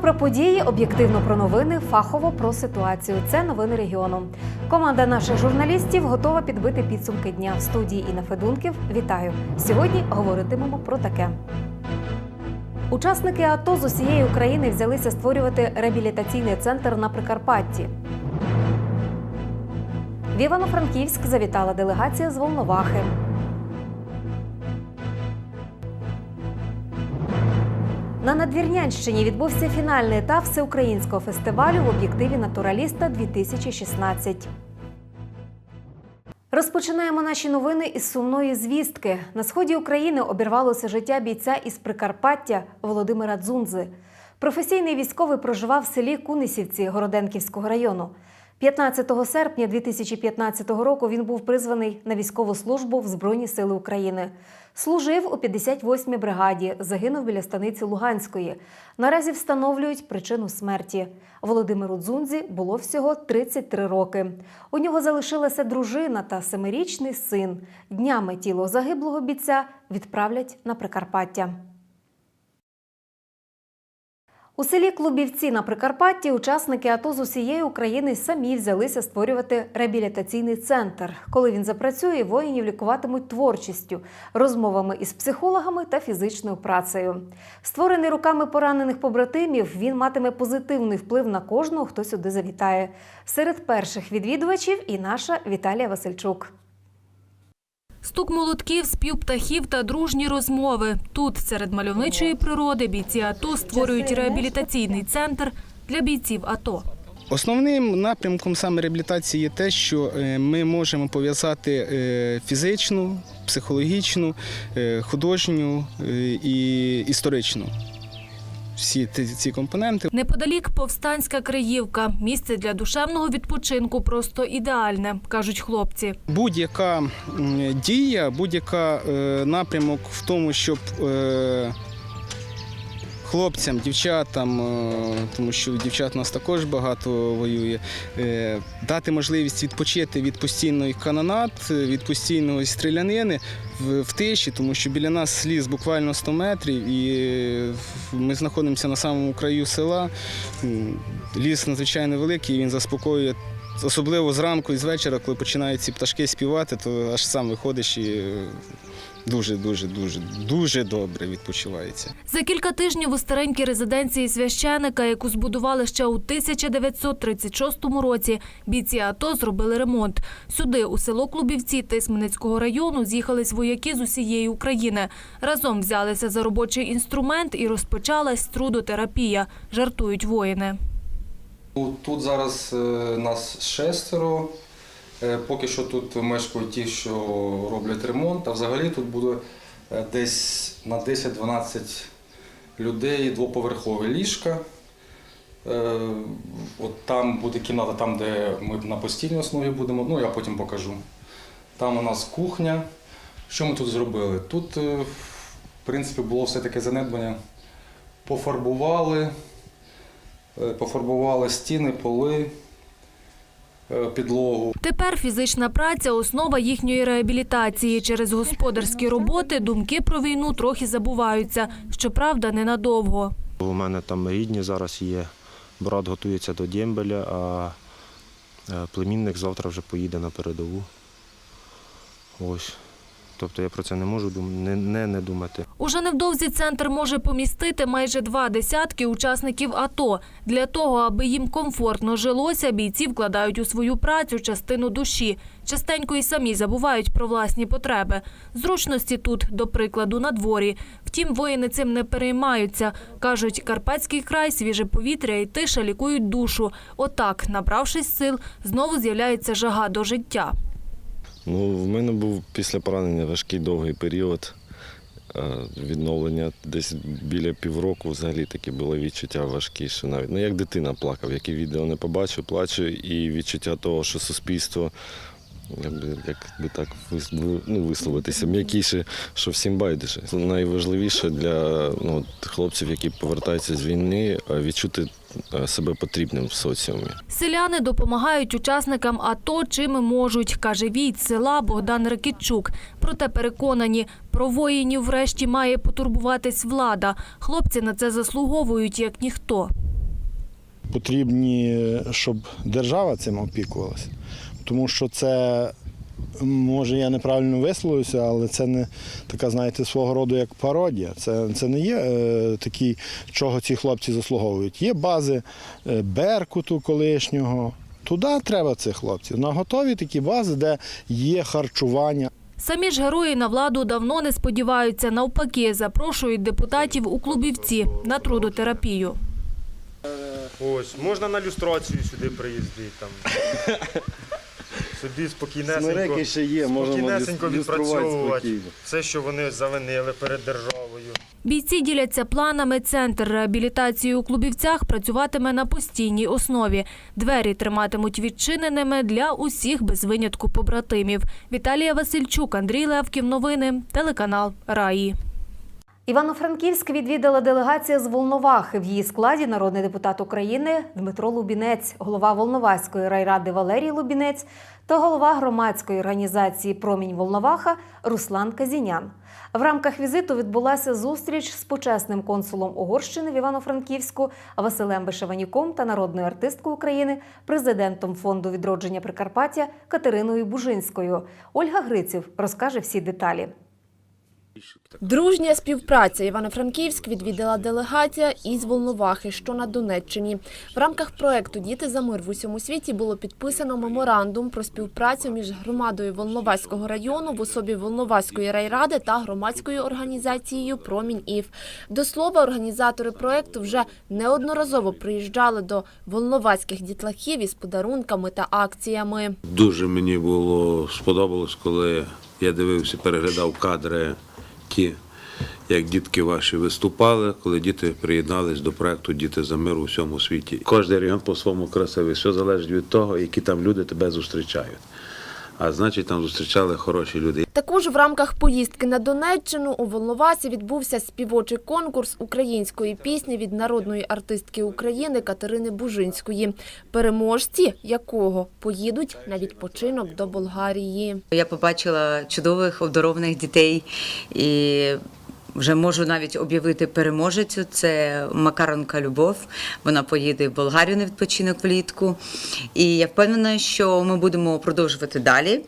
Про події, об'єктивно про новини, фахово про ситуацію. Це новини регіону. Команда наших журналістів готова підбити підсумки дня. В студії Інна Федунків. Вітаю! Сьогодні говоритимемо про таке. Учасники АТО з усієї України взялися створювати реабілітаційний центр на Прикарпатті. В Івано-Франківськ завітала делегація з Волновахи. На Надвірнянщині відбувся фінальний етап всеукраїнського фестивалю в об'єктиві натураліста 2016. Розпочинаємо наші новини із сумної звістки. На сході України обірвалося життя бійця із Прикарпаття Володимира Дзунзи. Професійний військовий проживав в селі Кунисівці Городенківського району. 15 серпня 2015 року він був призваний на військову службу в Збройні Сили України. Служив у 58-й бригаді, загинув біля станиці Луганської. Наразі встановлюють причину смерті. Володимиру Дзунзі було всього 33 роки. У нього залишилася дружина та семирічний син. Днями тіло загиблого бійця відправлять на Прикарпаття. У селі Клубівці на Прикарпатті учасники АТО з усієї України самі взялися створювати реабілітаційний центр. Коли він запрацює, воїнів лікуватимуть творчістю, розмовами із психологами та фізичною працею. Створений руками поранених побратимів, він матиме позитивний вплив на кожного, хто сюди завітає. Серед перших відвідувачів і наша Віталія Васильчук. Стук молотків, спів птахів та дружні розмови. Тут, серед мальовничої природи, бійці АТО створюють реабілітаційний центр для бійців АТО. Основним напрямком саме реабілітації є те, що е, ми можемо пов'язати е, фізичну, психологічну, е, художню і історичну. Всі ці компоненти. Неподалік повстанська Криївка. Місце для душевного відпочинку просто ідеальне, кажуть хлопці. Будь-яка дія, будь-яка е, напрямок в тому, щоб е, хлопцям, дівчатам, е, тому що дівчат у нас також багато воює, е, дати можливість відпочити від постійної канонат, від постійної стрілянини в, тиші, тому що біля нас ліс буквально 100 метрів, і е, ми знаходимося на самому краю села. Ліс надзвичайно великий, він заспокоює Особливо зранку і з вечора, коли починають ці пташки співати, то аж сам виходиш і дуже, дуже, дуже, дуже добре відпочивається. За кілька тижнів у старенькій резиденції священика, яку збудували ще у 1936 році, бійці АТО зробили ремонт. Сюди, у село Клубівці Тисменецького району, з'їхались вояки з усієї України. Разом взялися за робочий інструмент і розпочалась трудотерапія, жартують воїни. Тут зараз е, нас шестеро. Е, Поки що тут мешкають ті, що роблять ремонт, а взагалі тут буде е, десь на 10-12 людей двоповерхове ліжка. Е, От там буде кімната, там, де ми на постійній основі будемо, ну я потім покажу. Там у нас кухня. Що ми тут зробили? Тут, в принципі, було все таке занедбання. Пофарбували, Пофарбували стіни, поли, підлогу. Тепер фізична праця – основа їхньої реабілітації. Через господарські роботи думки про війну трохи забуваються. Щоправда, ненадовго. У мене там рідні зараз є. Брат готується до Дємбеля, а е, племінник завтра вже поїде на передову. Ось. Тобто я про це не можу не, не, не думати. Уже невдовзі центр може помістити майже два десятки учасників АТО. Для того, аби їм комфортно жилося, бійці вкладають у свою працю частину душі. Частенько і самі забувають про власні потреби. Зручності тут, до прикладу, на дворі. Втім, воїни цим не переймаються. Кажуть, Карпатський край, свіже повітря і тиша лікують душу. Отак, набравшись сил, знову з'являється жага до життя. Ну, в мене був після поранення важкий довгий період відновлення. Десь біля півроку взагалі такі були відчуття важкіше. навіть ну, як дитина плакав, які відео не побачив, плачу, і відчуття того, що суспільство як би, як би так ну, висловитися, м'якіше, що всім байдуже. Найважливіше для ну, хлопців, які повертаються з війни, е, відчути е, себе потрібним в соціумі. Селяни допомагають учасникам АТО чим можуть, каже війт села Богдан Ракітчук. Проте переконані, про воїнів врешті має потурбуватись влада. Хлопці на це заслуговують як ніхто. потрібні, щоб держава цим опікувалася. Тому що це, може, я неправильно висловився, але це не така, знаєте, свого роду як пародія. Це, це не є е, такі, чого ці хлопці заслуговують. Є бази е, Беркуту колишнього. Туди треба цих хлопців. На готові такі бази, де є харчування. Самі ж герої на владу давно не сподіваються. Навпаки, запрошують депутатів у клубівці на трудотерапію. Ось, можна на люстрацію сюди приїздити. Там. Собі спокійнесенько, ще є, спокійнесенько відпрацьовувати все, що вони завинили перед державою. Бійці діляться планами. Центр реабілітації у Клубівцях працюватиме на постійній основі. Двері триматимуть відчиненими для усіх без винятку побратимів. Віталія Васильчук, Андрій Левків. Новини. Телеканал Раї. Івано-Франківськ відвідала делегація з Волновахи. В її складі народний депутат України Дмитро Лубінець, голова Волноваської райради Валерій Лубінець та голова громадської організації Промінь Волноваха Руслан Казінян. В рамках візиту відбулася зустріч з почесним консулом Угорщини в Івано-Франківську Василем Вишеванюком та народною артисткою України, президентом фонду відродження Прикарпаття Катериною Бужинською. Ольга Гриців розкаже всі деталі. Дружня співпраця Івано-Франківськ відвідала делегація із Волновахи, що на Донеччині. В рамках проекту Діти за мир в усьому світі було підписано меморандум про співпрацю між громадою Волноваського району в особі Волноваської райради та громадською організацією Промінь Ів. До слова, організатори проекту вже неодноразово приїжджали до волноваських дітлахів із подарунками та акціями. Дуже мені було сподобалось, коли я дивився, переглядав кадри ті, як дітки ваші виступали, коли діти приєднались до проекту Діти за мир у всьому світі. Кожен регіон по-своєму красивий. Все залежить від того, які там люди тебе зустрічають. А значить, там зустрічали хороші люди. Також в рамках поїздки на Донеччину у Волновасі відбувся співочий конкурс української пісні від народної артистки України Катерини Бужинської, переможці якого поїдуть на відпочинок до Болгарії. Я побачила чудових обдарованих дітей і вже можу навіть об'явити переможецю. Це Макаронка Любов. Вона поїде в Болгарію на відпочинок влітку. І я впевнена, що ми будемо продовжувати далі.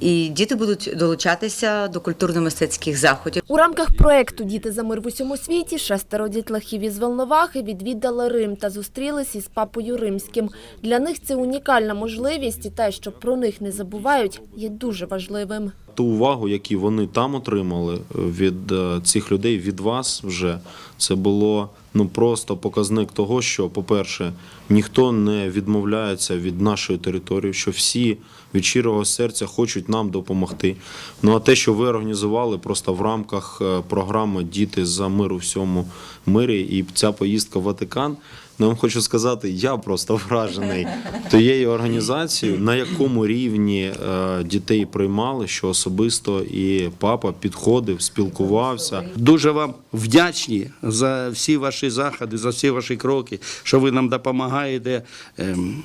І діти будуть долучатися до культурно-мистецьких заходів. У рамках проекту Діти за мир в усьому світі шестеро дітлахів із Волновахи відвідали Рим та зустрілись із папою римським. Для них це унікальна можливість, і те, що про них не забувають, є дуже важливим. Ту увагу, яку вони там отримали від е, цих людей, від вас вже це було ну просто показник того, що, по-перше, ніхто не відмовляється від нашої території, що всі від щирого серця хочуть нам допомогти. Ну а те, що ви організували просто в рамках е, програми Діти за мир у всьому мирі, і ця поїздка в Ватикан. Ну, вам хочу сказати, я просто вражений тією організацією, на якому рівні е, дітей приймали, що особисто і папа підходив, спілкувався. Дуже вам вдячні за всі ваші заходи, за всі ваші кроки, що ви нам допомагаєте ем,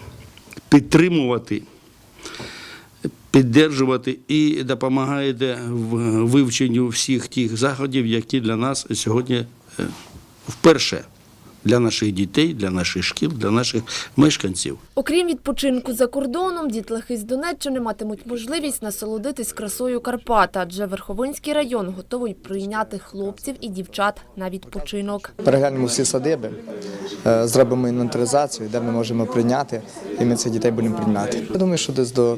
підтримувати, піддержувати і допомагаєте в вивченню всіх тих заходів, які для нас сьогодні е, вперше для наших дітей, для наших шкіл, для наших мешканців. Окрім відпочинку за кордоном, дітлахи з Донеччини матимуть можливість насолодитись красою Карпат, адже Верховинський район готовий прийняти хлопців і дівчат на відпочинок. Переглянемо всі садиби, е, зробимо інвентаризацію, де ми можемо прийняти, і ми цих дітей будемо прийняти. Я думаю, що десь до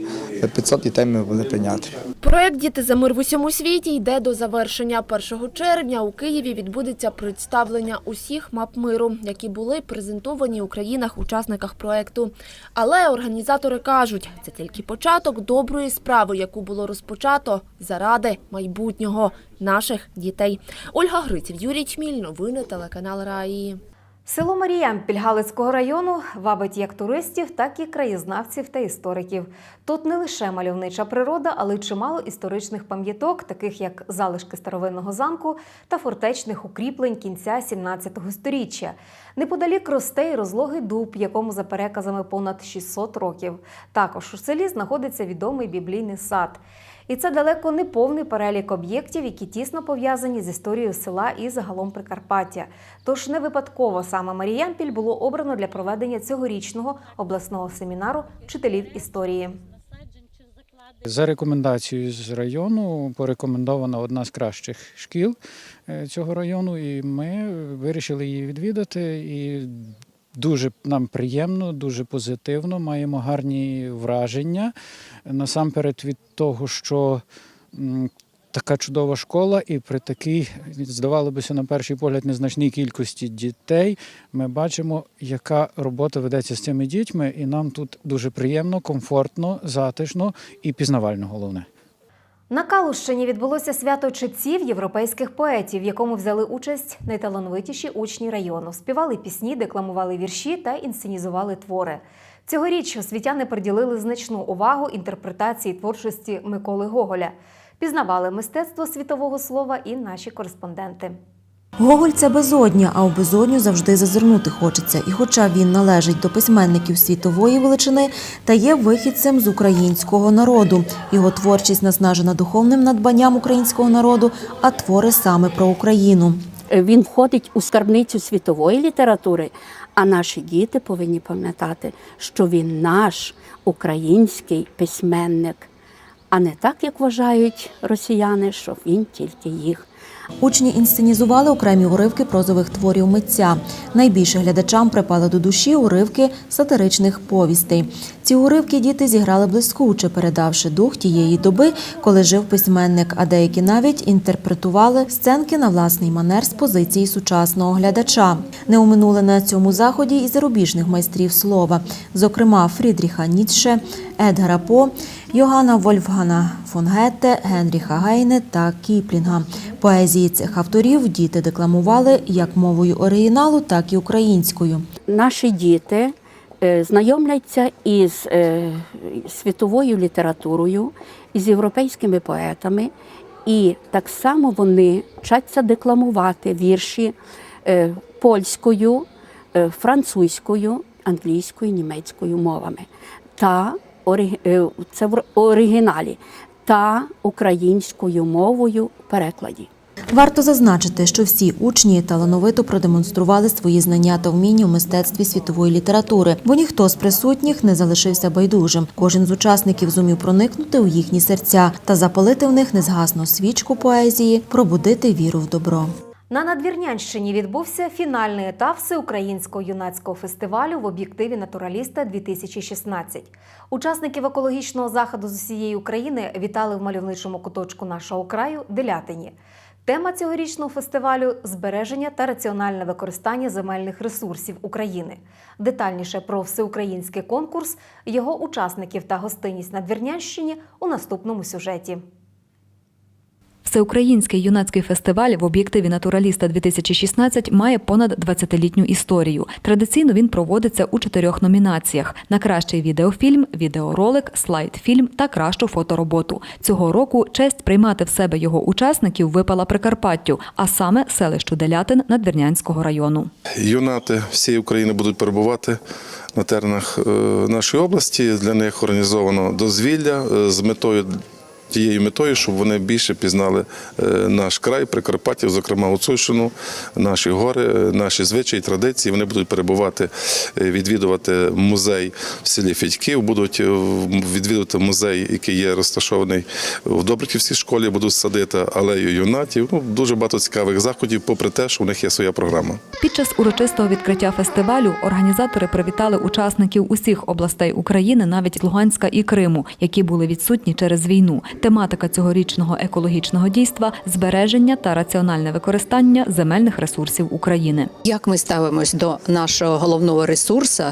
500 дітей ми будемо прийняти. Проект Діти за мир в усьому світі йде до завершення. 1 червня у Києві відбудеться представлення усіх мап миру, які були презентовані у країнах-учасниках проекту. Але організатори кажуть, це тільки початок доброї справи, яку було розпочато заради майбутнього наших дітей. Ольга Гриців, Юрій Чміль, новини телеканал Раї. Село Маріямпіль Галицького району вабить як туристів, так і краєзнавців та істориків. Тут не лише мальовнича природа, але й чимало історичних пам'яток, таких як залишки старовинного замку та фортечних укріплень кінця 17 століття. Неподалік росте й розлогий дуб, якому за переказами понад 600 років. Також у селі знаходиться відомий біблійний сад. І це далеко не повний перелік об'єктів, які тісно пов'язані з історією села і загалом Прикарпаття. Тож не випадково саме Маріямпіль було обрано для проведення цьогорічного обласного семінару вчителів історії. За рекомендацією з району порекомендована одна з кращих шкіл е, цього району, і ми вирішили її відвідати. І дуже нам приємно, дуже позитивно. Маємо гарні враження. Насамперед від того, що така чудова школа, і при такій, здавалося, на перший погляд, незначній кількості дітей ми бачимо, яка робота ведеться з цими дітьми, і нам тут дуже приємно, комфортно, затишно і пізнавально головне. На Калущині відбулося свято читців європейських поетів, в якому взяли участь найталановитіші учні району. Співали пісні, декламували вірші та інсценізували твори. Цьогоріч освітяни приділили значну увагу інтерпретації творчості Миколи Гоголя. Пізнавали мистецтво світового слова і наші кореспонденти. Гоголь це безодня, а у безодню завжди зазирнути хочеться. І хоча він належить до письменників світової величини, та є вихідцем з українського народу. Його творчість наснажена духовним надбанням українського народу, а твори саме про Україну. Він входить у скарбницю світової літератури, а наші діти повинні пам'ятати, що він наш український письменник, а не так, як вважають росіяни, що він тільки їх. Учні інсценізували окремі уривки прозових творів митця. Найбільше глядачам припали до душі уривки сатиричних повістей. Ці уривки діти зіграли блискуче, передавши дух тієї доби, коли жив письменник, а деякі навіть інтерпретували сценки на власний манер з позиції сучасного глядача. Не оминули на цьому заході і зарубіжних майстрів слова, зокрема Фрідріха Ніцше, Едгара По, Йогана Вольфгана фон Гетте, Генріха Гейне та Кіплінга. Поезії цих авторів діти декламували як мовою оригіналу, так і українською. Наші діти е, знайомляться із е, світовою літературою, із європейськими поетами, і так само вони вчаться декламувати вірші е, польською, французькою, англійською, німецькою мовами. Та це в оригіналі та українською мовою перекладі. Варто зазначити, що всі учні талановито продемонстрували свої знання та вміння у мистецтві світової літератури, бо ніхто з присутніх не залишився байдужим. Кожен з учасників зумів проникнути у їхні серця та запалити в них незгасну свічку поезії, пробудити віру в добро. На Надвірнянщині відбувся фінальний етап всеукраїнського юнацького фестивалю в об'єктиві натураліста 2016. Учасників екологічного заходу з усієї України вітали в мальовничому куточку нашого краю Делятині. Тема цьогорічного фестивалю збереження та раціональне використання земельних ресурсів України. Детальніше про всеукраїнський конкурс, його учасників та гостинність на Двірнянщині у наступному сюжеті. Всеукраїнський юнацький фестиваль в об'єктиві Натураліста 2016 має понад 20-літню історію. Традиційно він проводиться у чотирьох номінаціях: на кращий відеофільм, відеоролик, слайд-фільм та кращу фотороботу. Цього року честь приймати в себе його учасників випала Прикарпаттю, а саме селищу Делятин Надвірнянського району. Юнати всієї України будуть перебувати на теренах е, нашої області. Для них організовано дозвілля е, з метою. Тією метою, щоб вони більше пізнали е, наш край, Прикарпаття, зокрема Гуцульщину, наші гори, е, наші звичаї, традиції. Вони будуть перебувати, е, відвідувати музей в селі Федьків, будуть відвідувати музей, який є розташований в Добриківській школі, будуть садити алею юнатів. Ну, дуже багато цікавих заходів, попри те, що у них є своя програма. Під час урочистого відкриття фестивалю організатори привітали учасників усіх областей України, навіть Луганська і Криму, які були відсутні через війну. Тематика цьогорічного екологічного дійства збереження та раціональне використання земельних ресурсів України. Як ми ставимось до нашого головного ресурсу,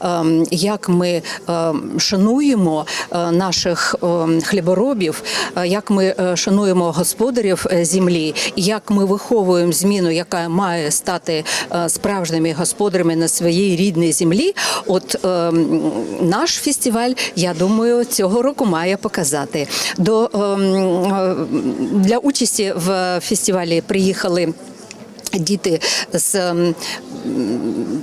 ем, як ми ем, шануємо е, наших ем, хліборобів, е, як ми е, шануємо господарів землі, як ми виховуємо зміну, яка має стати справжніми господарями на своїй рідній землі. От наш фестиваль, я думаю, цього року має показати. До ем, е, для участі в фестивалі приїхали. Діти з ем,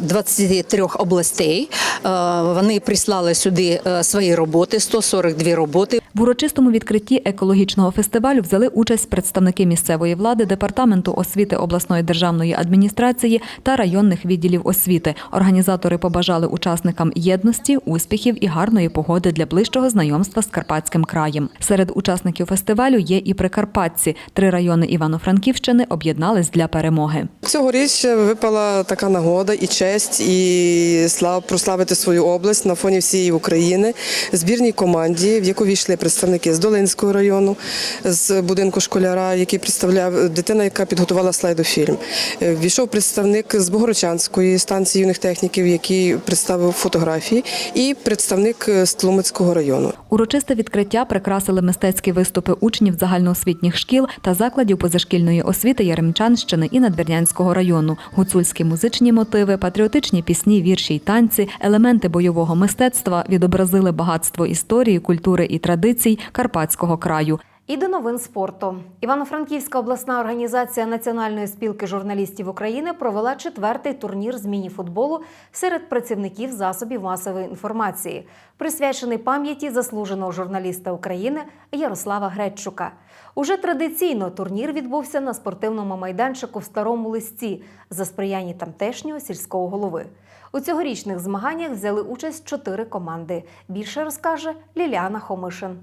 23 областей Е, вони прислали сюди е, свої роботи, 142 роботи. В урочистому відкритті екологічного фестивалю взяли участь представники місцевої влади, департаменту освіти обласної державної адміністрації та районних відділів освіти. Організатори побажали учасникам єдності, успіхів і гарної погоди для ближчого знайомства з Карпатським краєм. Серед учасників фестивалю є і прикарпатці. Три райони Івано-Франківщини об'єднались для перемоги. Цьогоріч випала така нагода і честь, і слав прославити свою область на фоні всієї України. Збірній команді, в яку війшли представники з Долинського району, з будинку школяра, який представляв дитина, яка підготувала слайдофільм. Е, Війшов представник з Богородчанської станції юних техніків, який представив фотографії, і представник е, з Тлумацького району. Урочисте відкриття прикрасили мистецькі виступи учнів загальноосвітніх шкіл та закладів позашкільної освіти Яремчанщини і Надвірнянського району, гуцульські музичні мотиви, патріотичні пісні, вірші й танці, елементи бойового мистецтва відобразили багатство історії, культури і традицій Карпатського краю. І до новин спорту. Івано-Франківська обласна організація Національної спілки журналістів України провела четвертий турнір з міні-футболу серед працівників засобів масової інформації, присвячений пам'яті заслуженого журналіста України Ярослава Гречука. Уже традиційно турнір відбувся на спортивному майданчику в старому листі за сприяння тамтешнього сільського голови. У цьогорічних змаганнях взяли участь чотири команди. Більше розкаже Ліліана Хомишин.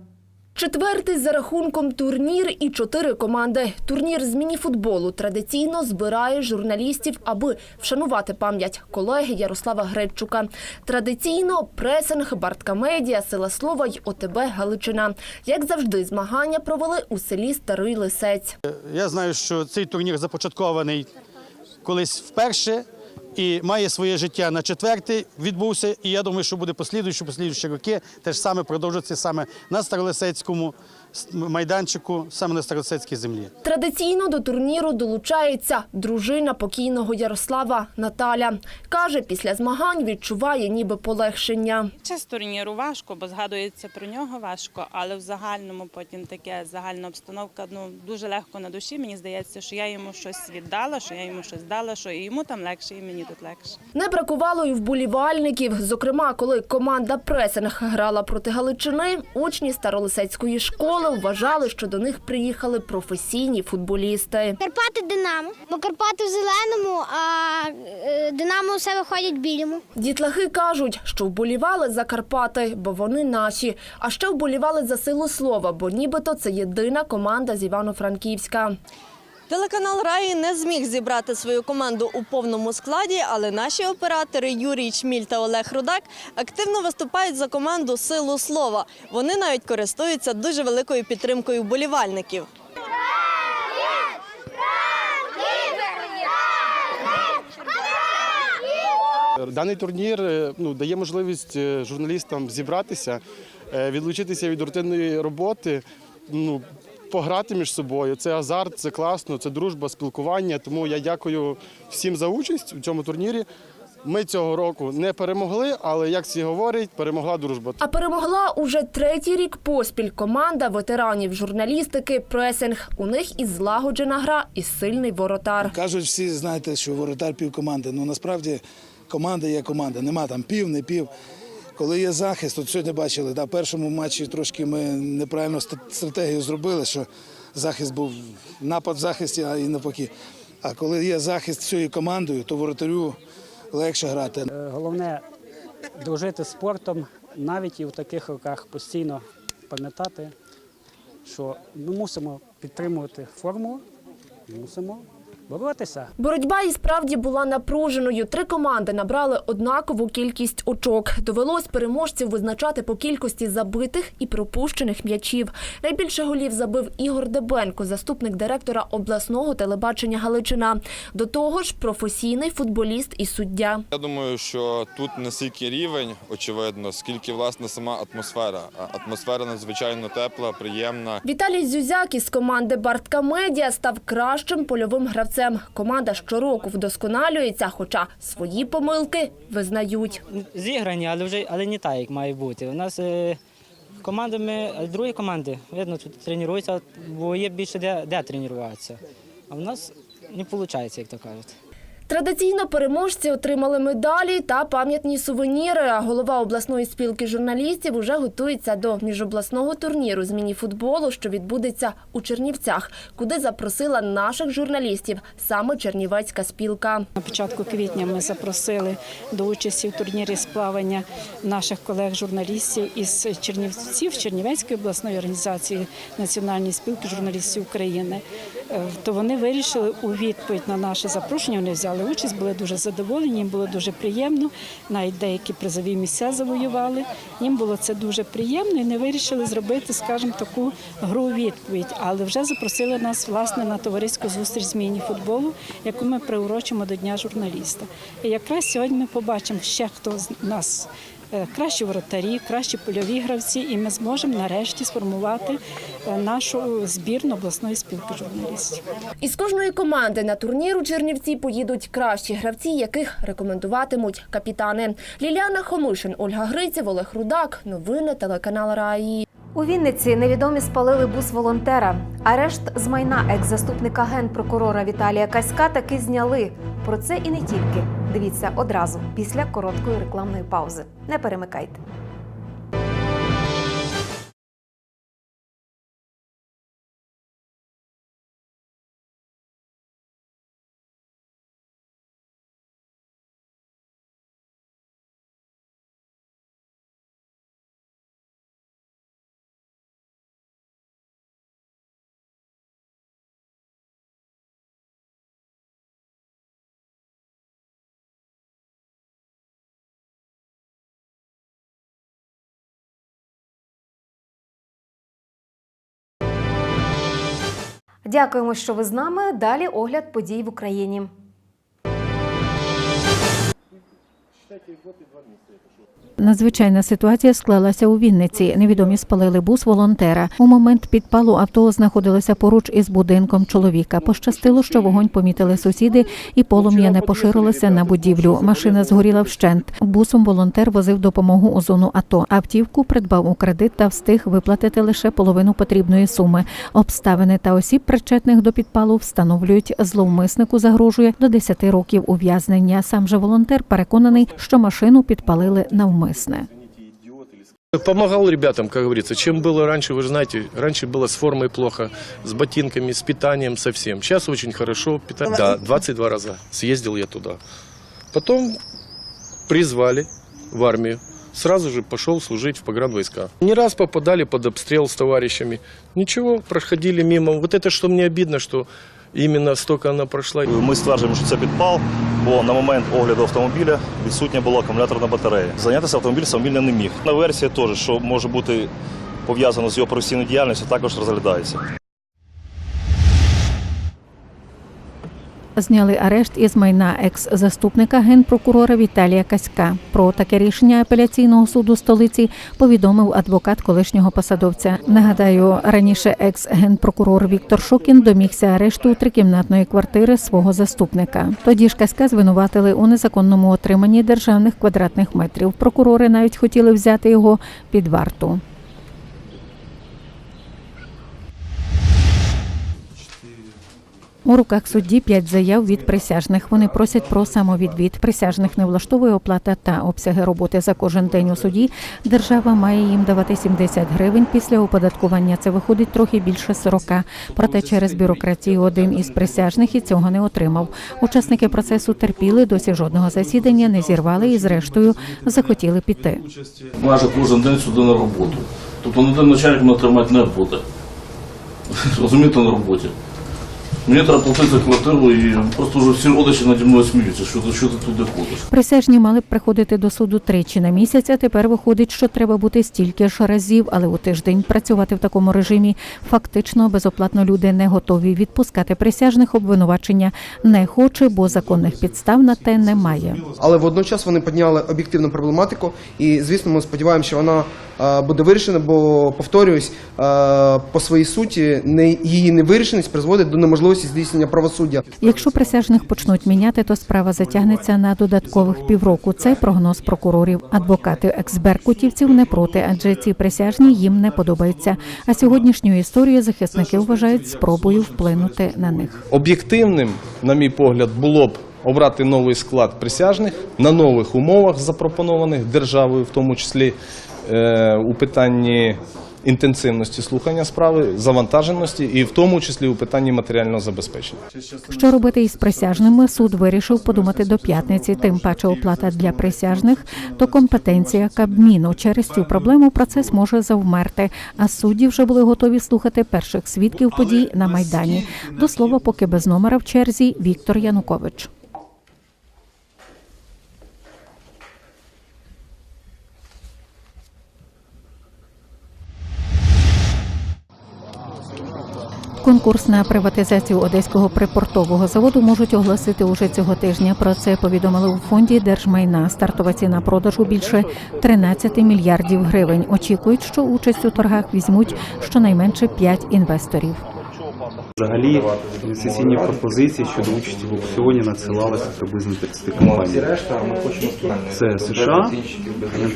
Четвертий за рахунком турнір і чотири команди. Турнір з мініфутболу традиційно збирає журналістів, аби вшанувати пам'ять колеги Ярослава Гречука. Традиційно пресинг, Бартка Медіа, Сила Слова й ОТБ Галичина. Як завжди, змагання провели у селі Старий Лисець. Я знаю, що цей турнір започаткований колись вперше і має своє життя на четвертий відбувся. І я думаю, що буде послідуючі, послідуючі роки теж саме продовжиться саме на Старолисецькому майданчику, саме на Старолисецькій землі. Традиційно до турніру долучається дружина покійного Ярослава Наталя. Каже, після змагань відчуває ніби полегшення. Час турніру важко, бо згадується про нього важко, але в загальному потім таке загальна обстановка ну дуже легко на душі. Мені здається, що я йому щось віддала, що я йому щось дала, що і йому там легше, і мені тут легше. Не бракувало і вболівальників. Зокрема, коли команда пресинг грала проти Галичини, учні Старолисецької школи вважали, що до них приїхали професійні футболісти. Карпати Динамо, бо Карпати в зеленому, а е, Динамо все виходять в білому. Дітлахи кажуть, що вболівали за Карпати, бо вони наші. А ще вболівали за силу слова, бо нібито це єдина команда з Івано-Франківська. Телеканал Раї не зміг зібрати свою команду у повному складі, але наші оператори Юрій Чміль та Олег Рудак активно виступають за команду Силу слова. Вони навіть користуються дуже великою підтримкою вболівальників. Даний турнір е, ну, дає можливість е, журналістам зібратися, е, відлучитися від рутинної роботи, ну, пограти між собою. Це азарт, це класно, це дружба, спілкування. Тому я дякую всім за участь у цьому турнірі. Ми цього року не перемогли, але як всі говорять, перемогла дружба. А перемогла уже третій рік поспіль команда ветеранів журналістики пресинг. У них і злагоджена гра, і сильний воротар. Кажуть всі, знаєте, що воротар пів команди. Ну насправді команда є команда. Нема там пів, не пів. Коли є захист, от сьогодні бачили, да, першому матчі трошки ми неправильно ст- стратегію зробили, що захист був напад в захисті, а і навпаки. А коли є захист всією командою, то воротарю легше грати. Е, Головне дружити спортом, навіть і в таких роках постійно пам'ятати, що ми мусимо підтримувати форму, мусимо боротися. Боротьба і справді була напруженою. Три команди набрали однакову кількість очок. Довелось переможців визначати по кількості забитих і пропущених м'ячів. Найбільше голів забив Ігор Дебенко, заступник директора обласного телебачення Галичина. До того ж, професійний футболіст і суддя. Я думаю, що тут не стільки рівень, очевидно, скільки власне сама атмосфера. Атмосфера надзвичайно тепла, приємна. Віталій Зюзяк із команди Бартка Медіа став кращим польовим гравцем. Команда щороку вдосконалюється, хоча свої помилки визнають. Зіграні, але вже але не так, як має бути. У нас команда командами, другі команди, видно, тут тренуються, бо є більше де, де тренуватися. А в нас не виходить, як то кажуть. Традиційно переможці отримали медалі та пам'ятні сувеніри. А голова обласної спілки журналістів уже готується до міжобласного турніру з мініфутболу, що відбудеться у Чернівцях, куди запросила наших журналістів саме Чернівецька спілка. На початку квітня ми запросили до участі в турнірі з плавання наших колег-журналістів із Чернівців Чернівецької обласної організації Національної спілки журналістів України. Е, То вони вирішили у відповідь на наше запрошення. Вони взяли участь, були дуже задоволені. Їм було дуже приємно. Навіть деякі призові місця завоювали. Їм було це дуже приємно, і не вирішили зробити, скажімо, таку гру відповідь. Але вже запросили нас власне на товариську зустріч з міні-футболу, яку ми приурочимо до Дня журналіста. І якраз сьогодні ми побачимо ще хто з нас. Е, Кращі воротарі, кращі польові гравці, і ми зможемо нарешті сформувати е, нашу збірну обласної спілки журналістів. Із кожної команди на турнір у Чернівці поїдуть кращі гравці, яких рекомендуватимуть капітани. Ліліана Хомишин, Ольга Гриців, Олег Рудак. Новини телеканал РАІ. У Вінниці невідомі спалили бус волонтера. Арешт з майна екс-заступника генпрокурора Віталія Каська таки зняли. Про це і не тільки. Дивіться одразу після короткої рекламної паузи. Не перемикайте. Дякуємо, що ви з нами. Далі огляд подій в Україні. Надзвичайна ситуація склалася у Вінниці. Невідомі спалили бус волонтера. У момент підпалу авто знаходилося поруч із будинком чоловіка. Пощастило, що вогонь помітили сусіди, і полум'я не поширилося на будівлю. Машина згоріла вщент. Бусом волонтер возив допомогу у зону АТО. Автівку придбав у кредит та встиг виплатити лише половину потрібної суми. Обставини та осіб, причетних до підпалу, встановлюють зловмиснику загрожує до 10 років ув'язнення. Сам же волонтер переконаний, що машину підпалили навмисне. Помогал ребятам, как говорится. Чем было раньше, вы же знаете, раньше было с формой плохо, с ботинками, с питанием, со всем. Сейчас очень хорошо. Питание. Да, 22 раза съездил я туда. Потом призвали в армию. Сразу же пошел служить в погранвойска. Не раз попадали под обстрел с товарищами. Ничего, проходили мимо. Вот это, что мне обидно, что именно стільки вона пройшла. Ми стверджуємо, що це підпал, бо на момент огляду автомобіля відсутня була акумуляторна батарея. Зайнятися автомобіль самовільно не міг. На версія теж, що може бути пов'язано з його професійною діяльністю, також розглядається. Зняли арешт із майна екс-заступника генпрокурора Віталія Каська. Про таке рішення апеляційного суду столиці повідомив адвокат колишнього посадовця. Нагадаю, раніше екс-генпрокурор Віктор Шокін домігся арешту трикімнатної квартири свого заступника. Тоді ж Каська звинуватили у незаконному отриманні державних квадратних метрів. Прокурори навіть хотіли взяти його під варту. У руках судді п'ять заяв від присяжних. Вони просять про самовідвід. Присяжних не влаштовує оплата та обсяги роботи за кожен день у суді. Держава має їм давати 70 гривень. Після оподаткування це виходить трохи більше 40. Проте через бюрократію один із присяжних і цього не отримав. Учасники процесу терпіли, досі жодного засідання не зірвали і, зрештою, захотіли піти. майже кожен день сюди на роботу. Тобто не один начальник тримати не буде. Розумієте, на роботі. Мені треба платити за квартиру і просто вже всі родичі наді мною сміються, що що ти туди ходиш. Присяжні мали б приходити до суду тричі на місяць, а тепер виходить, що треба бути стільки ж разів, але у тиждень працювати в такому режимі фактично безоплатно люди не готові відпускати присяжних обвинувачення не хоче, бо законних підстав на те немає. Але водночас вони підняли об'єктивну проблематику, і звісно, ми сподіваємося, що вона буде вирішена, бо повторююсь, е, по своїй суті, не її невирішеність призводить до неможливості здійснення правосуддя. Якщо присяжних почнуть міняти, то справа затягнеться на додаткових півроку. Це прогноз прокурорів. Адвокати екс-беркутівців не проти, адже ці присяжні їм не подобаються. А сьогоднішню історію захисники вважають спробою вплинути на них. Об'єктивним, на мій погляд, було б обрати новий склад присяжних на нових умовах, запропонованих державою, в тому числі е, у питанні інтенсивності слухання справи, завантаженості і в тому числі у питанні матеріального забезпечення. Що робити із присяжними? Суд вирішив подумати до п'ятниці. Тим паче оплата для присяжних то компетенція Кабміну. Через цю проблему процес може завмерти. А судді вже були готові слухати перших свідків подій на майдані. До слова, поки без номера в черзі Віктор Янукович. Конкурс на приватизацію одеського припортового заводу можуть оголосити уже цього тижня. Про це повідомили у фонді держмайна. Стартова ціна продажу більше 13 мільярдів гривень. Очікують, що участь у торгах візьмуть щонайменше 5 інвесторів. Взагалі інвестиційні пропозиції щодо участі в аукціоні надсилалися приблизно 30 компаній. Це США,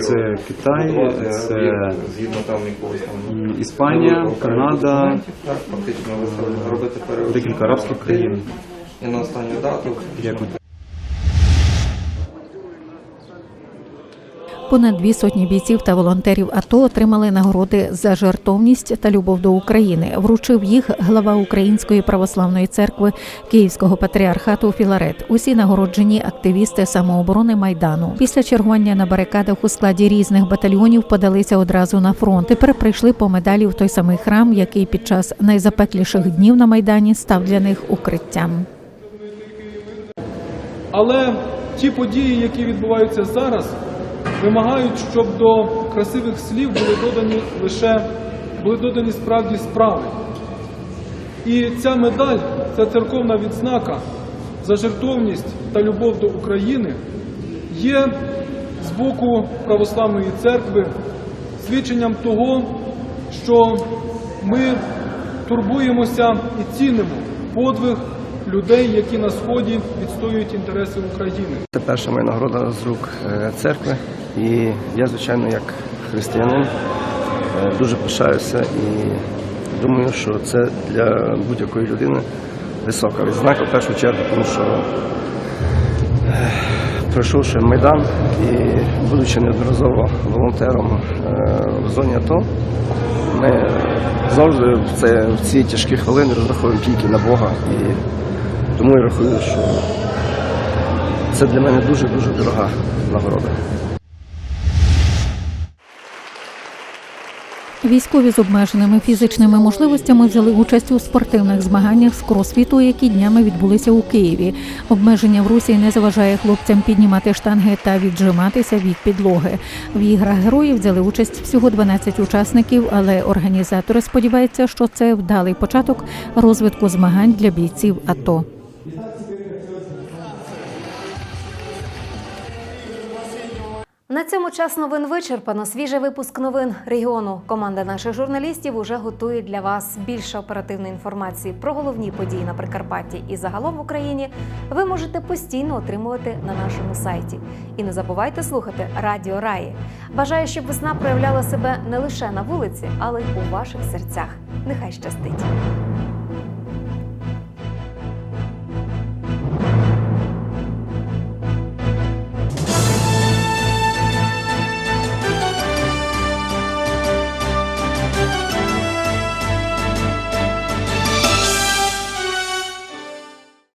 це Китай, це Іспанія, Канада, декілька арабських країн. І на останню дату Дякую. Понад дві сотні бійців та волонтерів АТО отримали нагороди за жертовність та любов до України. Вручив їх глава Української православної церкви Київського патріархату Філарет. Усі нагороджені активісти самооборони майдану. Після чергування на барикадах у складі різних батальйонів подалися одразу на фронт. Тепер прийшли по медалі в той самий храм, який під час найзапекліших днів на майдані став для них укриттям. Але ті події, які відбуваються зараз, вимагають, щоб до красивих слів були додані лише були додані справді справи. І ця медаль, ця церковна відзнака за жертовність та любов до України є з боку православної церкви свідченням того, що ми турбуємося і цінимо подвиг людей, які на сході відстоюють інтереси України. Це перша моя нагорода з рук е, церкви. І я, звичайно, як християнин, е, дуже пишаюся і думаю, що це для будь-якої людини висока відзнака в першу чергу, тому що е, пройшовши Майдан і будучи неодноразово волонтером е, в зоні АТО, ми завжди в, це, в ці тяжкі хвилини розраховуємо тільки на Бога. І тому я рахую, що це для мене дуже-дуже дорога нагорода. Військові з обмеженими фізичними можливостями взяли участь у спортивних змаганнях з кросфіту, які днями відбулися у Києві. Обмеження в русі не заважає хлопцям піднімати штанги та віджиматися від підлоги. В іграх героїв взяли участь всього 12 учасників, але організатори сподіваються, що це вдалий початок розвитку змагань для бійців АТО. На цьому час новин вичерпано. Свіжий випуск новин регіону. Команда наших журналістів уже готує для вас більше оперативної інформації про головні події на Прикарпатті і загалом в Україні. Ви можете постійно отримувати на нашому сайті. І не забувайте слухати Радіо Раї. Бажаю, щоб весна проявляла себе не лише на вулиці, але й у ваших серцях. Нехай щастить!